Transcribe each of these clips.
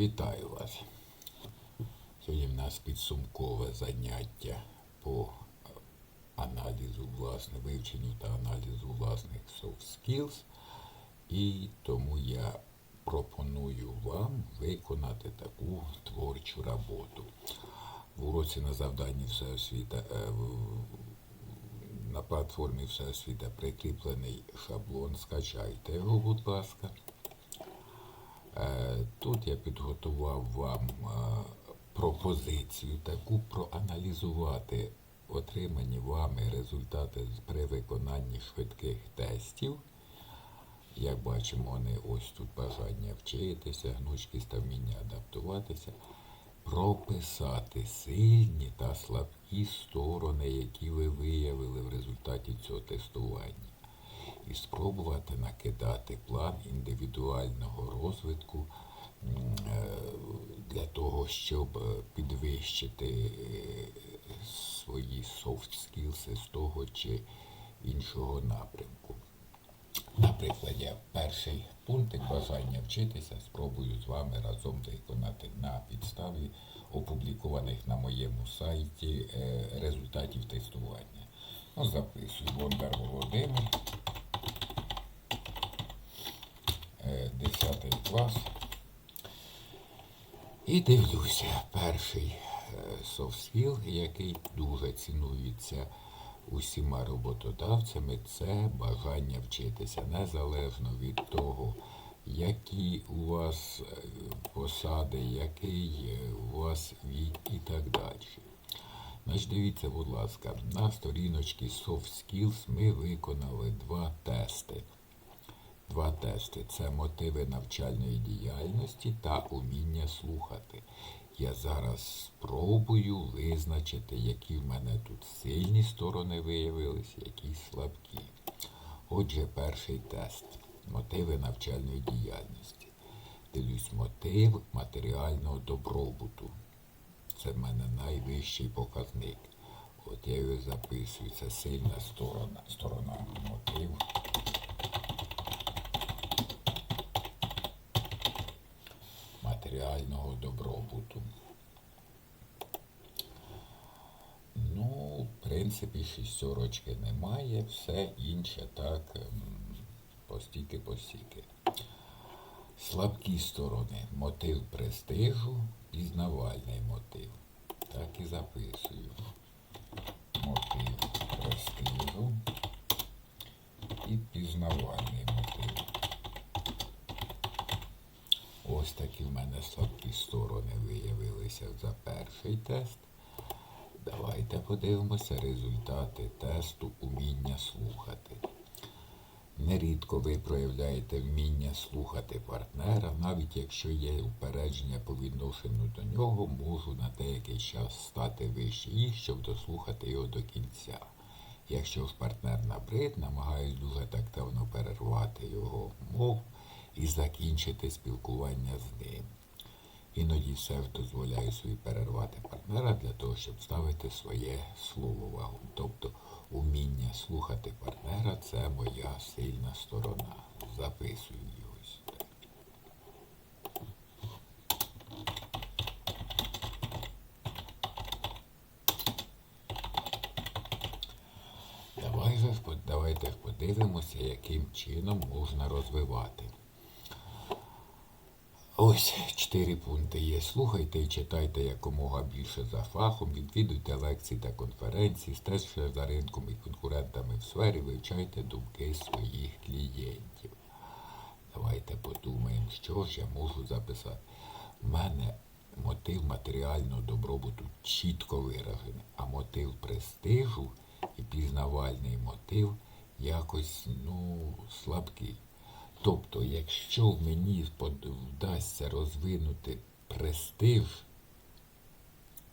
Вітаю вас. Сьогодні в нас підсумкове заняття по аналізу власне, вивченню та аналізу власних soft skills. І тому я пропоную вам виконати таку творчу роботу. В уроці на завданні Всеосвіта е, на платформі Всеосвіта прикріплений шаблон. Скачайте його, будь ласка. Е, Тут я підготував вам е, пропозицію таку проаналізувати отримані вами результати при виконанні швидких тестів. Як бачимо, вони ось тут бажання вчитися, гнучкість та вміння адаптуватися, прописати сильні та слабкі сторони, які ви виявили в результаті цього тестування і спробувати накидати план індивідуального розвитку е, для того, щоб е, підвищити е, свої soft skills з того чи іншого напрямку. Наприклад, я перший пунктик бажання вчитися спробую з вами разом виконати на підставі опублікованих на моєму сайті результатів тестування. Ну, записую Бондар Володимир. Е, 10 клас. І дивлюся, перший е, який дуже цінується усіма роботодавцями, це бажання вчитися, незалежно від того, які у вас е, посади, який е, у вас вік і так далі. Значить, дивіться, будь ласка, на сторіночці Soft Skills ми виконали два тести. Два тести це мотиви навчальної діяльності та уміння слухати. Я зараз спробую визначити, які в мене тут сильні сторони виявилися, які слабкі. Отже, перший тест. Мотиви навчальної діяльності. Дивлюсь, мотив матеріального добробуту. Це в мене найвищий показник. От я його записую. Це сильна сторона. Сторона мотив. Матеріального добробуту. Ну, в принципі, шістерочки немає, все інше так ем, постійки-постійки. Слабкі сторони. Мотив престижу, пізнавальний мотив. Так і записую. Мотив престижу і пізнавальний мотив. Ось такі в мене слабкі сторони виявилися за перший тест. Давайте подивимося результати тесту уміння слухати. Нерідко ви проявляєте вміння слухати партнера, навіть якщо є упередження по відношенню до нього, можу на деякий час стати вище їх, щоб дослухати його до кінця. Якщо ж партнер набрид, намагаюсь дуже тактовно перервати його мов і закінчити спілкування з ним. Іноді все ж дозволяю собі перервати партнера для того, щоб ставити своє слово вагу. Тобто уміння слухати партнера це моя сильна сторона. Записую його сюди. Давай же давайте подивимося, яким чином можна розвивати. Ось чотири пункти є. Слухайте і читайте якомога більше за фахом, відвідуйте лекції та конференції, стежте за ринком і конкурентами в сфері, вивчайте думки своїх клієнтів. Давайте подумаємо, що ж я можу записати. У мене мотив матеріального добробуту чітко виражений, а мотив престижу і пізнавальний мотив якось ну, слабкий. Тобто, якщо мені вдасться розвинути престиж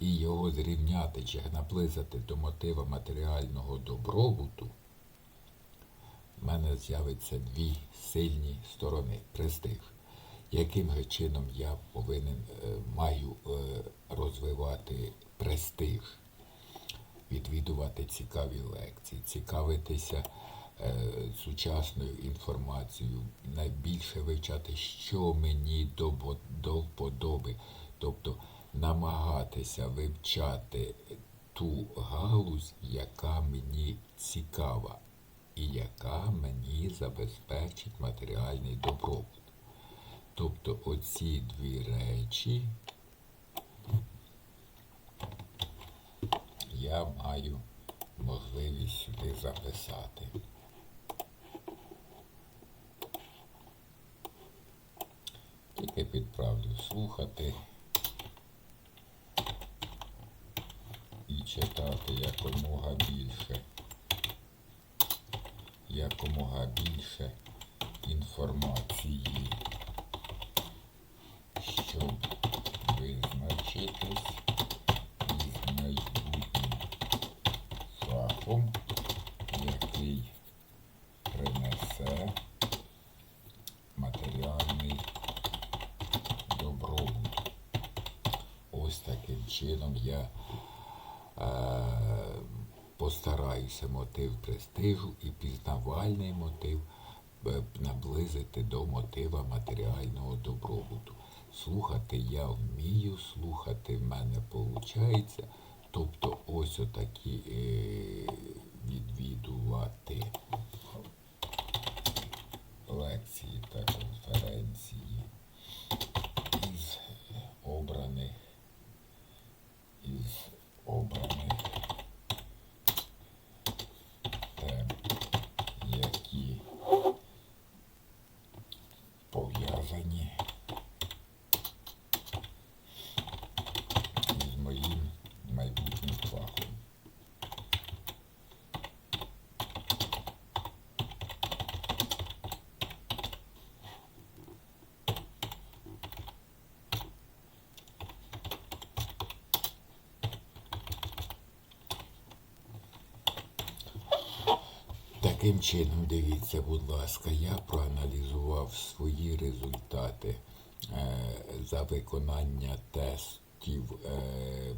і його зрівняти чи наблизити до мотива матеріального добробуту, в мене з'явиться дві сильні сторони. Престиж. Яким же чином я повинен е, маю е, розвивати престиж? відвідувати цікаві лекції, цікавитися сучасною інформацією, найбільше вивчати, що мені до, вподоби. Тобто намагатися вивчати ту галузь, яка мені цікава і яка мені забезпечить матеріальний добробут. Тобто оці дві речі я маю можливість сюди записати. Тільки підправлю слухати і читати якомога більше, якомога більше інформації, щоб визначитись із майбутнім фахом, який принесе матеріальний добробут. Ось таким чином я е, постараюся мотив престижу і пізнавальний мотив е, наблизити до мотива матеріального добробуту. Слухати я вмію, слухати в мене виходить. Тобто ось отакі е, відвідувати лекції та конференції із обраних із обраних тем, які пов'язані із моїм майбутнім фахом. Таким чином, дивіться, будь ласка, я проаналізував свої результати е, за виконання тестів, е,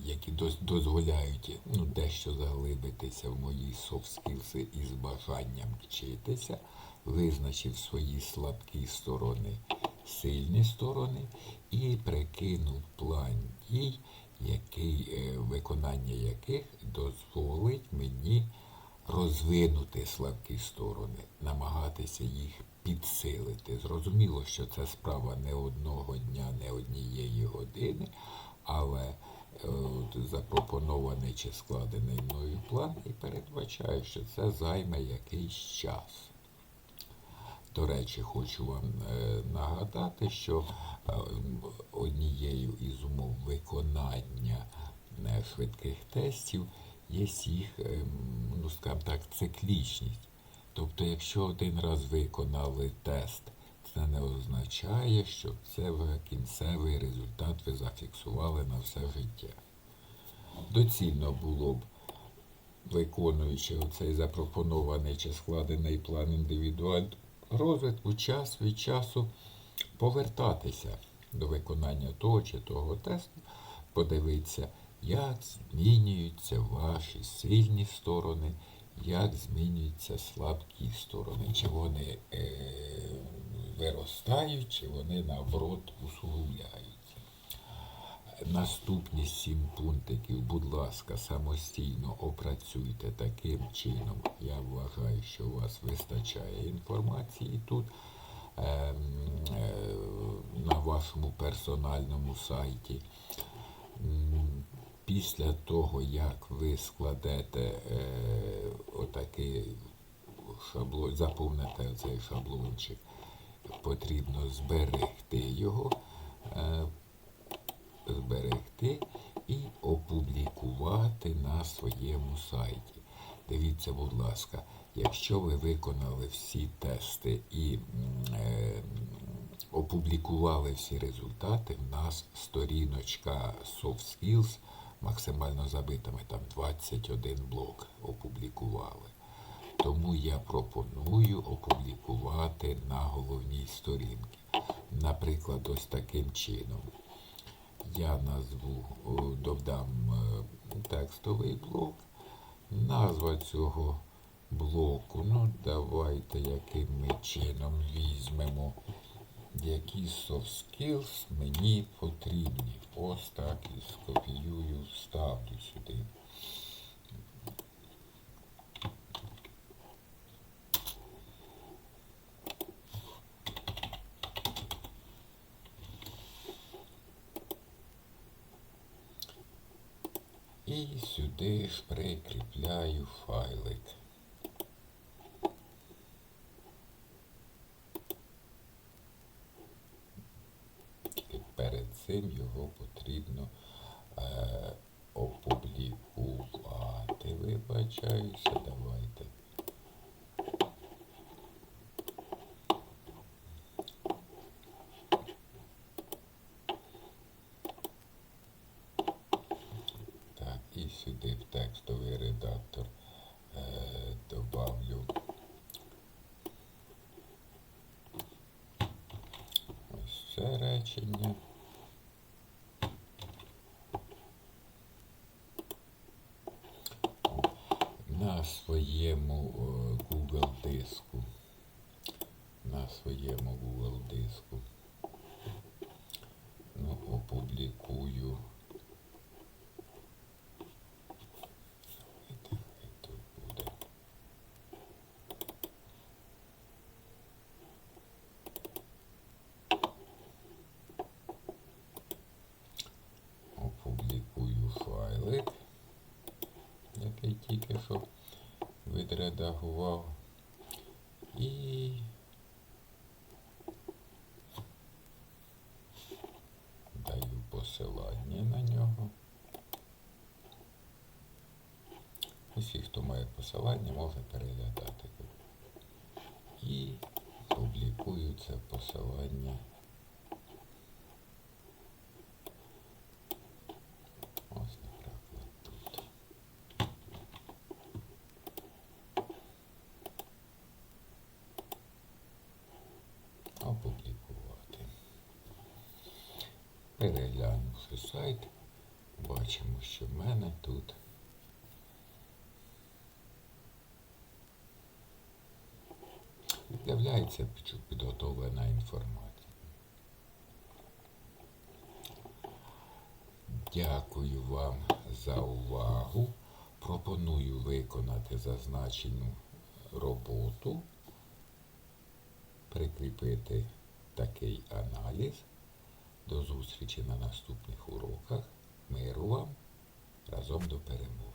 які доз- дозволяють ну, дещо заглибитися в мої soft skills із бажанням вчитися, визначив свої слабкі сторони, сильні сторони і прикинув план дій, який, е, виконання яких дозволить мені розвинути слабкі сторони, намагатися їх підсилити. Зрозуміло, що це справа не одного дня, не однієї години, але е, запропонований чи складений мною план і передбачаю, що це займе якийсь час. До речі, хочу вам е, нагадати, що е, однією із умов виконання швидких тестів є їх, е, ну скажімо так, циклічність. Тобто, якщо один раз виконали тест, це не означає, що це кінцевий результат ви зафіксували на все життя. Доцільно було б виконуючи оцей запропонований чи складений план індивідуального розвитку, час від часу повертатися до виконання того чи того тесту, подивитися, як змінюються ваші сильні сторони, як змінюються слабкі сторони, чи вони е, виростають, чи вони наоборот усугубляються. Наступні сім пунктиків, будь ласка, самостійно опрацюйте таким чином. Я вважаю, що у вас вистачає інформації тут ем, е, на вашому персональному сайті. Після того, як ви складете е, отакий шаблон, заповните цей шаблончик, потрібно зберегти його. е, зберегти і опублікувати на своєму сайті. Дивіться, будь ласка, якщо ви виконали всі тести і е, опублікували всі результати, в нас сторіночка Soft Skills максимально забита, ми там 21 блок опублікували. Тому я пропоную опублікувати на головній сторінці. Наприклад, ось таким чином. Я назву, додам е, текстовий блок. Назва цього блоку. Ну, давайте яким ми чином візьмемо, які soft skills мені потрібні. Ось так і вставлю сюди. І сюди ж прикріпляю файлик. І перед цим його потрібно е, опублікувати. Вибачаюся, давайте. Так, і сюди в текстовий редактор е, добавлю ось це речення. О, На своєму е, Google диску. На своєму Google диску. Ну, опублікую. Тільки що відредагував. І даю посилання на нього. Усі, хто має посилання, може переглядати. І публікую це посилання. Ось, наприклад, тут. Опублікувати. Переглянувши сайт, бачимо, що в мене тут з'являється підготовлена інформація. Дякую вам за увагу. Пропоную виконати зазначену роботу, прикріпити такий аналіз. До зустрічі на наступних уроках. Миру вам разом до перемоги.